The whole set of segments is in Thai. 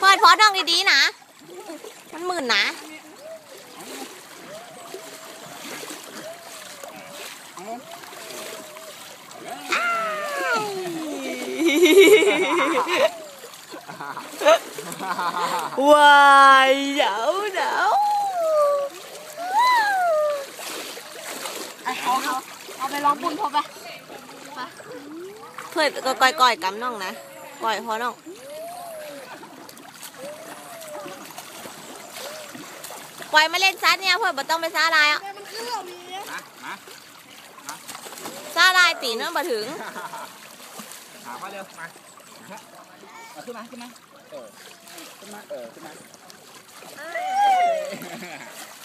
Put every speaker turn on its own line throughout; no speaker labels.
เปิดพอดองดีๆนะ มันหมื่นนะว้ายเดี๋ยวเดี๋ยว
เอาเอาเอาไปลองปุ่นพอไป
เพื่อนก็ก่อยๆกำน้องนะ ก่อยพอน้องปล่อยมาเล่นซัดเนี่ยเพื่อนบ่ต้องไปซ่าลายอะ
มันขึ้นเรามี
มามา
ซ่าลายตีเนื้อบ่ถึง
หามาเร็วมาเอาขึ้นมาขึ้นมาเออขึ้นมาเออขึ้นมา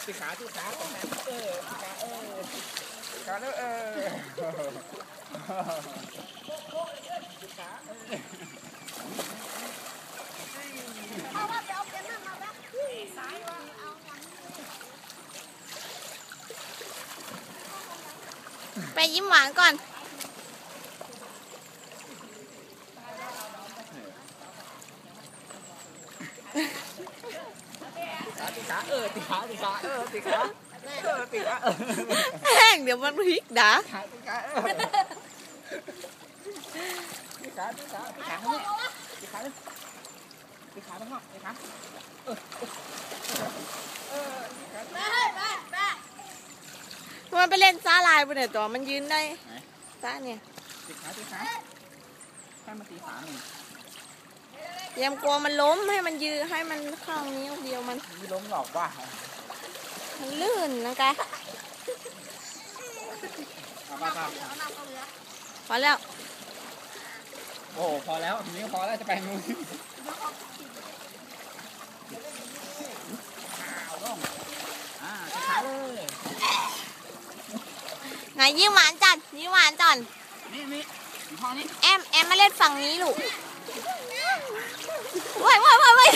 ตีขาตีขาตรงนั้นเออตีขาเออตีขาแล้วเออ
ไปยิ้มหวานก่อน
ตีขาเออตีขาตีขาเออตีขาเออตีขา
แห้งเดี๋ยวมันพลิกนะ
ขาตีขาตีขาตีขาตีขาข้างนอกตีขาตีขาตีขาเออเออตีขา
แม่แม่แม่
มันไปเล่นซ่าลายบนไหนตัวมันยืนได้
ไหน
ซ่าเนี่ย
ตีขาตีขาให้มาตีขาหนึ่ง
เยมกลัวมันล้มให้มันยืนให้มันข้างนี้วเดียวมัน
มีล้มหลอกว่า
มันลื่นนะคะ
เอาไปไป
เอาน้ำเอาเหลือ
พอแล้ว
โอ้พอแล้วทีนี้พอแล้วจะไปนู้นเอาลงอ่าตีขาเลย
ไงยิ้มหวานจัดยิ้มหวานจัน
นี่นี่มีพ่อนี่
แอมแอมมาเล่นฝั่งนี้ลูกว้ายว้ายว้ายว้าย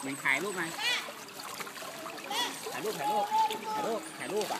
เหมือนถ่ายรูปไหมถ่ายรูปถ่ายรูปถ่ายรูปถ่ายรูปอะ